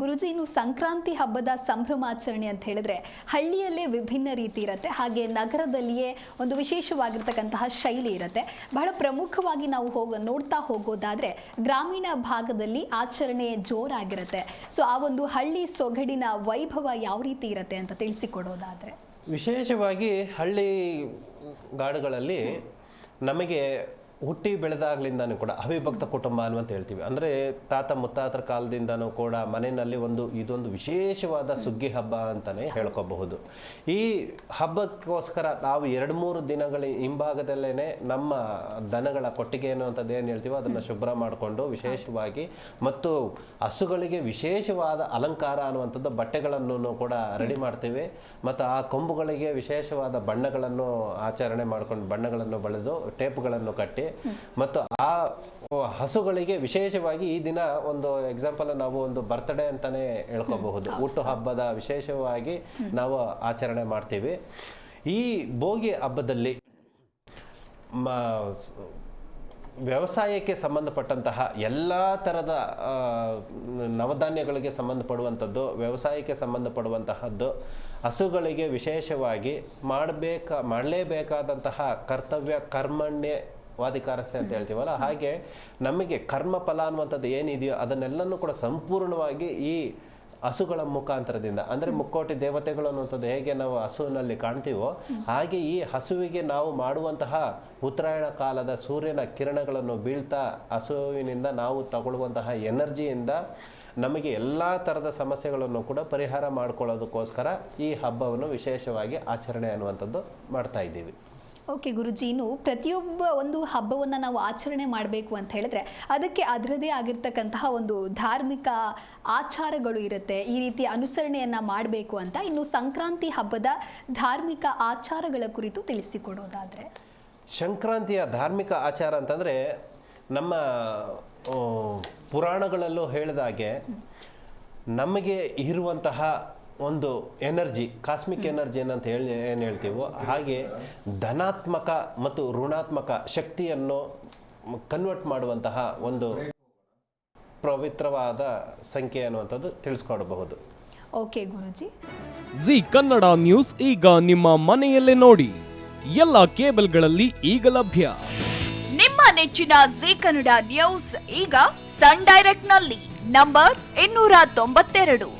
ಗುರುಜಿ, ಇನ್ನು ಸಂಕ್ರಾಂತಿ ಹಬ್ಬದ ಸಂಭ್ರಮಾಚರಣೆ ಅಂತ ಹೇಳಿದ್ರೆ ಹಳ್ಳಿಯಲ್ಲೇ ವಿಭಿನ್ನ ರೀತಿ ಇರುತ್ತೆ. ಹಾಗೆ ನಗರದಲ್ಲಿಯೇ ಒಂದು ವಿಶೇಷವಾಗಿರ್ತಕ್ಕಂತಹ ಶೈಲಿ ಇರುತ್ತೆ. ಬಹಳ ಪ್ರಮುಖವಾಗಿ ನಾವು ಹೋಗ, ನೋಡ್ತಾ ಹೋಗೋದಾದ್ರೆ ಗ್ರಾಮೀಣ ಭಾಗದಲ್ಲಿ ಆಚರಣೆ ಜೋರಾಗಿರುತ್ತೆ. ಸೊ, ಆ ಒಂದು ಹಳ್ಳಿ ಸೊಗಡಿನ ವೈಭವ ಯಾವ ರೀತಿ ಇರುತ್ತೆ ಅಂತ ತಿಳಿಸಿಕೊಡೋದಾದ್ರೆ? ವಿಶೇಷವಾಗಿ ಹಳ್ಳಿ ಗಾಡುಗಳಲ್ಲಿ ನಮಗೆ ಹುಟ್ಟಿ ಬೆಳೆದಾಗ್ಲಿಂದನೂ ಕೂಡ ಅವಿಭಕ್ತ ಕುಟುಂಬ ಅನ್ನುವಂತ ಹೇಳ್ತೀವಿ. ಅಂದರೆ ತಾತ ಮುತ್ತಾತರ ಕಾಲದಿಂದನೂ ಕೂಡ ಮನೆಯಲ್ಲಿ ಒಂದು ಇದೊಂದು ವಿಶೇಷವಾದ ಸುಗ್ಗಿ ಹಬ್ಬ ಅಂತಲೇ ಹೇಳ್ಕೋಬಹುದು. ಈ ಹಬ್ಬಕ್ಕೋಸ್ಕರ ನಾವು ಎರಡು ಮೂರು ದಿನಗಳ ಹಿಂಭಾಗದಲ್ಲೇ ನಮ್ಮ ದನಗಳ ಕೊಟ್ಟಿಗೆ ಅನ್ನುವಂಥದ್ದು ಏನು ಹೇಳ್ತೀವೋ ಅದನ್ನು ಶುಭ್ರ ಮಾಡಿಕೊಂಡು ವಿಶೇಷವಾಗಿ ಮತ್ತು ಹಸುಗಳಿಗೆ ವಿಶೇಷವಾದ ಅಲಂಕಾರ ಅನ್ನುವಂಥದ್ದು ಬಟ್ಟೆಗಳನ್ನು ಕೂಡ ರೆಡಿ ಮಾಡ್ತೀವಿ. ಮತ್ತು ಆ ಕೊಂಬುಗಳಿಗೆ ವಿಶೇಷವಾದ ಬಣ್ಣಗಳನ್ನು ಆಚರಣೆ ಮಾಡ್ಕೊಂಡು ಬಣ್ಣಗಳನ್ನು ಬಳಿದು ಟೇಪ್ಗಳನ್ನು ಕಟ್ಟಿ ಮತ್ತು ಆ ಹಸುಗಳಿಗೆ ವಿಶೇಷವಾಗಿ ಈ ದಿನ ಒಂದು ಎಕ್ಸಾಂಪಲ್ ನಾವು ಒಂದು ಬರ್ತ್ಡೇ ಅಂತಾನೆ ಹೇಳ್ಕೋಬಹುದು. ಹುಟ್ಟು ಹಬ್ಬದ ವಿಶೇಷವಾಗಿ ನಾವು ಆಚರಣೆ ಮಾಡ್ತೀವಿ. ಈ ಭೋಗಿ ಹಬ್ಬದಲ್ಲಿ ವ್ಯವಸಾಯಕ್ಕೆ ಸಂಬಂಧಪಟ್ಟಂತಹ ಎಲ್ಲ ಥರದ ನವಧಾನ್ಯಗಳಿಗೆ ಸಂಬಂಧಪಡುವಂಥದ್ದು ವ್ಯವಸಾಯಕ್ಕೆ ಸಂಬಂಧಪಡುವಂತಹದ್ದು ಹಸುಗಳಿಗೆ ವಿಶೇಷವಾಗಿ ಮಾಡಬೇಕ ಮಾಡಲೇಬೇಕಾದಂತಹ ಕರ್ತವ್ಯ ಕರ್ಮಣ್ಯ ವಾದಿಕಾರಸ್ಥೆ ಅಂತ ಹೇಳ್ತೀವಲ್ಲ, ಹಾಗೆ ನಮಗೆ ಕರ್ಮ ಫಲ ಅನ್ನುವಂಥದ್ದು ಏನಿದೆಯೋ ಅದನ್ನೆಲ್ಲನೂ ಕೂಡ ಸಂಪೂರ್ಣವಾಗಿ ಈ ಹಸುಗಳ ಮುಖಾಂತರದಿಂದ, ಅಂದರೆ ಮುಕ್ಕೋಟಿ ದೇವತೆಗಳು ಅನ್ನುವಂಥದ್ದು ಹೇಗೆ ನಾವು ಹಸುವಿನಲ್ಲಿ ಕಾಣ್ತೀವೋ, ಹಾಗೆ ಈ ಹಸುವಿಗೆ ನಾವು ಮಾಡುವಂತಹ ಉತ್ತರಾಯಣ ಕಾಲದ ಸೂರ್ಯನ ಕಿರಣಗಳನ್ನು ಬೀಳ್ತಾ ಹಸುವಿನಿಂದ ನಾವು ತಗೊಳ್ಳುವಂತಹ ಎನರ್ಜಿಯಿಂದ ನಮಗೆ ಎಲ್ಲ ಥರದ ಸಮಸ್ಯೆಗಳನ್ನು ಕೂಡ ಪರಿಹಾರ ಮಾಡಿಕೊಳ್ಳೋದಕ್ಕೋಸ್ಕರ ಈ ಹಬ್ಬವನ್ನು ವಿಶೇಷವಾಗಿ ಆಚರಣೆ ಅನ್ನುವಂಥದ್ದು ಮಾಡ್ತಾ ಇದ್ದೀವಿ. ಓಕೆ ಗುರುಜಿ, ಇನ್ನು ಪ್ರತಿಯೊಬ್ಬ ಒಂದು ಹಬ್ಬವನ್ನು ನಾವು ಆಚರಣೆ ಮಾಡಬೇಕು ಅಂತ ಹೇಳಿದ್ರೆ ಅದಕ್ಕೆ ಅದರದೇ ಆಗಿರ್ತಕ್ಕಂತಹ ಒಂದು ಧಾರ್ಮಿಕ ಆಚಾರಗಳು ಇರುತ್ತೆ. ಈ ರೀತಿ ಅನುಸರಣೆಯನ್ನು ಮಾಡಬೇಕು ಅಂತ ಇನ್ನು ಸಂಕ್ರಾಂತಿ ಹಬ್ಬದ ಧಾರ್ಮಿಕ ಆಚಾರಗಳ ಕುರಿತು ತಿಳಿಸಿಕೊಡೋದಾದರೆ? ಸಂಕ್ರಾಂತಿಯ ಧಾರ್ಮಿಕ ಆಚಾರ ಅಂತಂದರೆ ನಮ್ಮ ಪುರಾಣಗಳಲ್ಲೂ ಪುರಾಣಗಳಲ್ಲೂ ಹೇಳಿದಾಗೆ ನಮಗೆ ಇರುವಂತಹ ಒಂದು ಎನರ್ಜಿ ಕಾಸ್ಮಿಕ್ ಎನರ್ಜಿ ಏನಂತ ಹೇಳಿ ಏನು ಹೇಳ್ತೀವೋ ಹಾಗೆ ಧನಾತ್ಮಕ ಮತ್ತು ಋಣಾತ್ಮಕ ಶಕ್ತಿಯನ್ನು ಕನ್ವರ್ಟ್ ಮಾಡುವಂತಹ ಒಂದು ಪವಿತ್ರವಾದ ಸಂಖ್ಯೆ ಅನ್ನುವಂಥದ್ದು ತಿಳಿಸ್ಕೊಡಬಹುದು. Okay Guruji. Zee Kannada news ಈಗ ನಿಮ್ಮ ಮನೆಯಲ್ಲೇ ನೋಡಿ. ಎಲ್ಲ ಕೇಬಲ್ಗಳಲ್ಲಿ ಈಗ ಲಭ್ಯ. ನಿಮ್ಮ ನೆಚ್ಚಿನ ಜಿ ಕನ್ನಡ ನ್ಯೂಸ್ ಈಗ ಸನ್ ಡೈರೆಕ್ಟ್ನಲ್ಲಿ ನಂಬರ್ ಇನ್ನೂರ ತೊಂಬತ್ತೆರಡು.